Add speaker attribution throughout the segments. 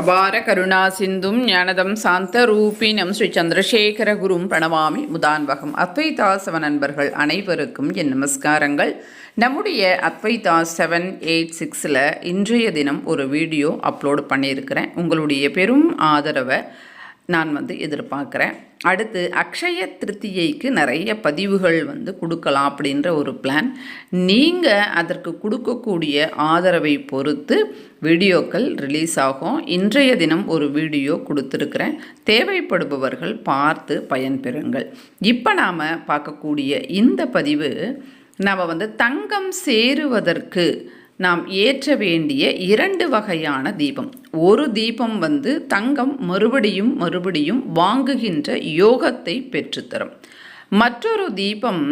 Speaker 1: அபார கருணா சிந்தும் ஞானதம் சாந்த ரூபினம் ஸ்ரீ சந்திரசேகர குரும் பிரணவாமி முதான்வகம். அத்வைதாசவ நண்பர்கள் அனைவருக்கும் என் நமஸ்காரங்கள். நம்முடைய அத்வைதா செவன் எயிட் சிக்ஸில் இன்றைய தினம் ஒரு வீடியோ அப்லோடு பண்ணியிருக்கிறேன். உங்களுடைய பெரும் ஆதரவை நான் வந்து எதிர்பார்க்குறேன். அடுத்து அக்ஷய திருத்தியைக்கு நிறைய பதிவுகள் வந்து கொடுக்கலாம் அப்படின்ற ஒரு பிளான் நீங்கள் அதற்கு கொடுக்கக்கூடிய ஆதரவை பொறுத்து வீடியோக்கள் ரிலீஸ் ஆகும். இன்றைய தினம் ஒரு வீடியோ கொடுத்துருக்குறேன். தேவைப்படுபவர்கள் பார்த்து பயன்பெறுங்கள். இப்போ நாம் பார்க்கக்கூடிய இந்த பதிவு நாம் வந்து தங்கம் சேருவதற்கு நாம் ஏற்ற வேண்டிய இரண்டு வகையான தீபம். ஒரு தீபம் வந்து தங்கம் மறுபடியும் மறுபடியும் வாங்குகின்ற யோகத்தை பெற்றுத்தரும். மற்றொரு தீபம்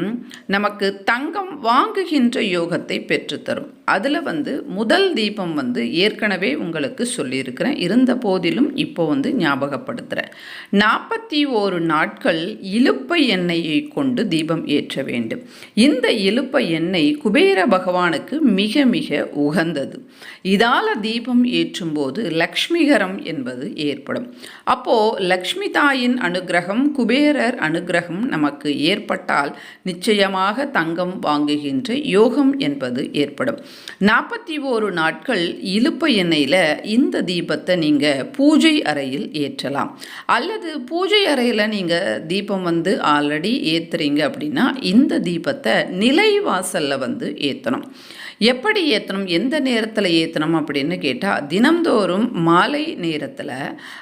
Speaker 1: நமக்கு தங்கம் வாங்குகின்ற யோகத்தை பெற்றுத்தரும். அதில் வந்து முதல் தீபம் வந்து ஏற்கனவே உங்களுக்கு சொல்லியிருக்கிறேன். இருந்த போதிலும் இப்போ வந்து ஞாபகப்படுத்துகிறேன் நாற்பத்தி ஓரு நாட்கள் இழுப்பை எண்ணெயை கொண்டு தீபம் ஏற்ற வேண்டும். இந்த இழுப்பை எண்ணெய் குபேர பகவானுக்கு மிக மிக உகந்தது. இதால தீபம் ஏற்றும்போது லக்ஷ்மிகரம் என்பது ஏற்படும். அப்போது லக்ஷ்மி தாயின் அனுகிரகம் குபேரர் அனுகிரகம் நமக்கு ஏற்பட்டால் நிச்சயமாக தங்கம் வாங்குகின்ற யோகம் என்பது ஏற்படும். நாற்பத்தி ஓரு நாட்கள் இழுப்ப எண்ணெயில் இந்த தீபத்தை நீங்கள் பூஜை அறையில் ஏற்றலாம். அல்லது பூஜை அறையில் நீங்கள் தீபம் வந்து ஆல்ரெடி ஏற்றுறீங்க அப்படின்னா இந்த தீபத்தை நிலை வாசலில் வந்து ஏற்றணும் எப்படி ஏற்றணும் எந்த நேரத்தில் ஏற்றணும் அப்படின்னு கேட்டால் தினம்தோறும் மாலை நேரத்தில்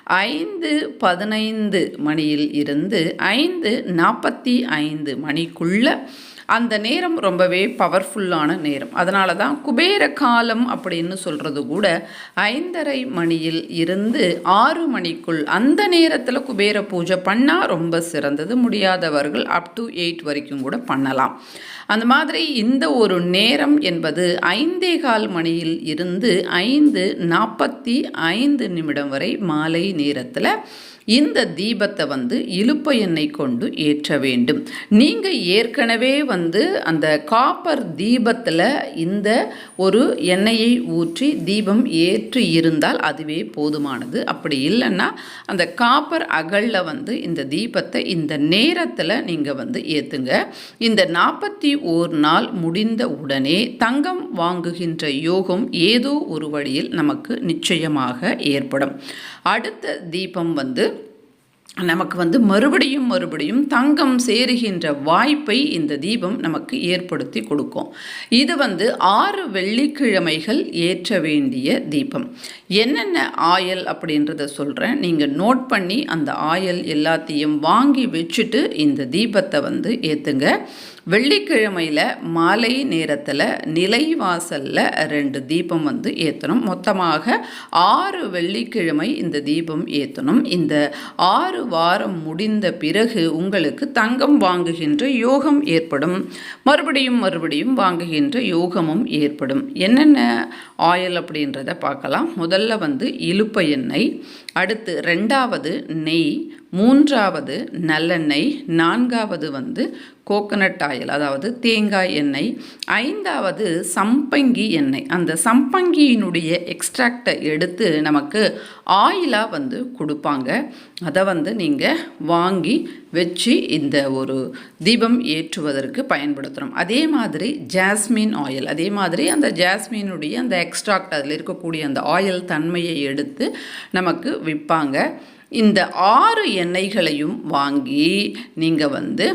Speaker 1: ஐந்து பதினைந்து மணியில் இருந்து ஐந்து நாற்பத்தி ஐந்து மணிக்குள்ளே அந்த நேரம் ரொம்பவே பவர்ஃபுல்லான நேரம். அதனால தான் குபேர காலம் அப்படின்னு சொல்கிறது கூட ஐந்தரை மணியில் இருந்து ஆறு மணிக்குள் அந்த நேரத்தில் குபேர பூஜை பண்ணால் ரொம்ப சிறந்தது. முடியாதவர்கள் அப் டு எயிட் வரைக்கும் கூட பண்ணலாம். அந்த மாதிரி இந்த ஒரு நேரம் என்பது ஐந்தே கால் மணியில் இருந்து ஐந்து நாற்பத்தி ஐந்து நிமிடம் வரை மாலை நேரத்தில் இந்த தீபத்தை வந்து இழுப்ப எண்ணெய் கொண்டு ஏற்ற வேண்டும். நீங்கள் ஏற்கனவே வந்து அந்த காப்பர் தீபத்தில் இந்த ஒரு எண்ணெயை ஊற்றி தீபம் ஏற்றி இருந்தால் அதுவே போதுமானது. அப்படி இல்லைன்னா அந்த காப்பர் அகலில் வந்து இந்த தீபத்தை இந்த நேரத்தில் நீங்கள் வந்து ஏற்றுங்க இந்த நாற்பத்தி ஓர் நாள் முடிந்த உடனே தங்கம் வாங்குகின்ற யோகம் ஏதோ ஒரு வழியில் நமக்கு நிச்சயமாக ஏற்படும். அடுத்த தீபம் வந்து நமக்கு வந்து மறுபடியும் மறுபடியும் தங்கம் சேருகின்ற வாய்ப்பை இந்த தீபம் நமக்கு ஏற்படுத்தி கொடுக்கும். இது வந்து ஆறு வெள்ளிக்கிழமைகள் ஏற்ற வேண்டிய தீபம். என்னென்ன ஆயல் அப்படின்றத சொல்கிறேன் நீங்கள் நோட் பண்ணி அந்த ஆயில் எல்லாத்தையும் வாங்கி வச்சுட்டு இந்த தீபத்தை வந்து ஏற்றுங்க வெள்ளிக்கிழமையில் மாலை நேரத்தில் நிலைவாசலில் ரெண்டு தீபம் வந்து ஏற்றணும் மொத்தமாக ஆறு வெள்ளிக்கிழமை இந்த தீபம் ஏற்றணும் இந்த ஆறு வாரம் முடிந்த பிறகு உங்களுக்கு தங்கம் வாங்குகின்ற யோகம் ஏற்படும். மறுபடியும் மறுபடியும் வாங்குகின்ற யோகமும் ஏற்படும். என்னென்ன ஆயில் அப்படின்றத பார்க்கலாம். முதல்ல வந்து இழுப்ப எண்ணெய் அடுத்து ரெண்டாவது நெய் மூன்றாவது நல்லெண்ணெய் நான்காவது வந்து கோகனட் ஆயில் அதாவது தேங்காய் எண்ணெய். ஐந்தாவது சம்பங்கி எண்ணெய். அந்த சம்பங்கியினுடைய எக்ஸ்ட்ராக்டை எடுத்து நமக்கு ஆயிலாக வந்து கொடுப்பாங்க. அதை வந்து நீங்கள் வாங்கி வச்சு இந்த ஒரு தீபம் ஏற்றுவதற்கு பயன்படுத்துகிறோம் அதே மாதிரி ஜாஸ்மின் ஆயில் அதே மாதிரி அந்த ஜாஸ்மினுடைய அந்த எக்ஸ்ட்ராக்ட் அதில் இருக்கக்கூடிய அந்த ஆயில் தன்மையை எடுத்து நமக்கு விற்பாங்க. இந்த ஆறு எண்ணெய்களையும் வாங்கி நீங்கள் வந்து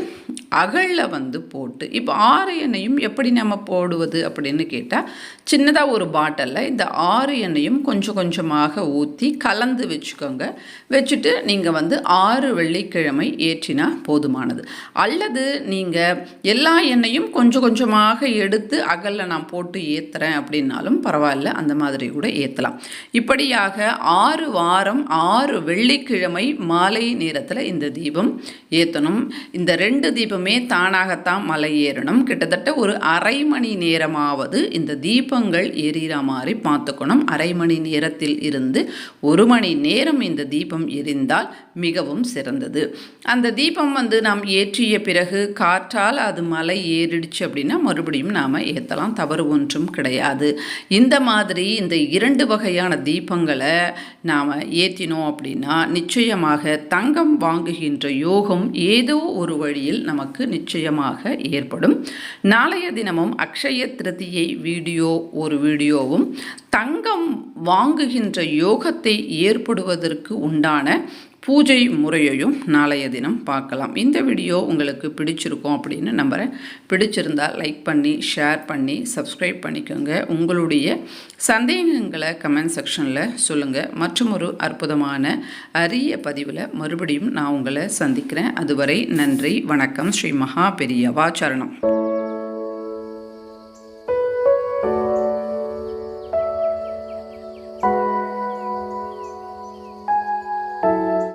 Speaker 1: அகலில் வந்து போட்டு இப்போ ஆறு எண்ணெயும் எப்படி நம்ம போடுவது அப்படின்னு கேட்டால் சின்னதாக ஒரு பாட்டிலில் இந்த ஆறு எண்ணெயும் கொஞ்சம் கொஞ்சமாக ஊற்றி கலந்து வச்சுக்கோங்க. வச்சுட்டு நீங்கள் வந்து ஆறு வெள்ளிக்கிழமை ஏற்றினா போதுமானது. அல்லது நீங்கள் எல்லா எண்ணெயும் கொஞ்சம் கொஞ்சமாக எடுத்து அகலில் நான் போட்டு ஏற்றுறேன் அப்படின்னாலும் பரவாயில்ல அந்த மாதிரி கூட ஏற்றலாம் இப்படியாக ஆறு வாரம் ஆறு வெள்ளிக்கிழமை மாலை நேரத்தில் இந்த தீபம் ஏற்றணும் இந்த ரெண்டு தீபம் எப்போதுமே தானாகத்தான் மலை ஏறணும். கிட்டத்தட்ட ஒரு அரை மணி நேரமாவது இந்த தீபங்கள் எரிகிற மாதிரி பார்த்துக்கணும். அரை மணி நேரத்தில் இருந்து ஒரு மணி நேரம் இந்த தீபம் எரிந்தால் மிகவும் சிறந்தது. அந்த தீபம் வந்து நாம் ஏற்றிய பிறகு காற்றால் அது மலை ஏறிடுச்சு அப்படின்னா மறுபடியும் நாம் ஏற்றலாம் தவறு ஒன்றும் கிடையாது. இந்த மாதிரி இந்த இரண்டு வகையான தீபங்களை நாம் ஏற்றினோம் அப்படின்னா நிச்சயமாக தங்கம் வாங்குகின்ற யோகம் ஏதோ ஒரு வழியில் நமக்கு நமக்கு நிச்சயமாக ஏற்படும். நாளைய தினமும் அக்ஷய திருதியை வீடியோ ஒரு வீடியோவும் தங்கம் வாங்குகின்ற யோகத்தை ஏற்படுவதற்கு உண்டான பூஜை முறையையும் நாளைய தினம் பார்க்கலாம். இந்த வீடியோ உங்களுக்கு பிடிச்சிருக்கும் அப்படின்னு நம்புகிறேன் பிடிச்சிருந்தால் லைக் பண்ணி ஷேர் பண்ணி சப்ஸ்கிரைப் பண்ணிக்கோங்க. உங்களுடைய சந்தேகங்களை கமெண்ட் செக்ஷனில் சொல்லுங்கள் மற்றும் ஒரு அற்புதமான அரிய பதிவில் மறுபடியும் நான் உங்களை சந்திக்கிறேன். அதுவரை நன்றி வணக்கம். ஸ்ரீ மகா பெரியவா சரணம்.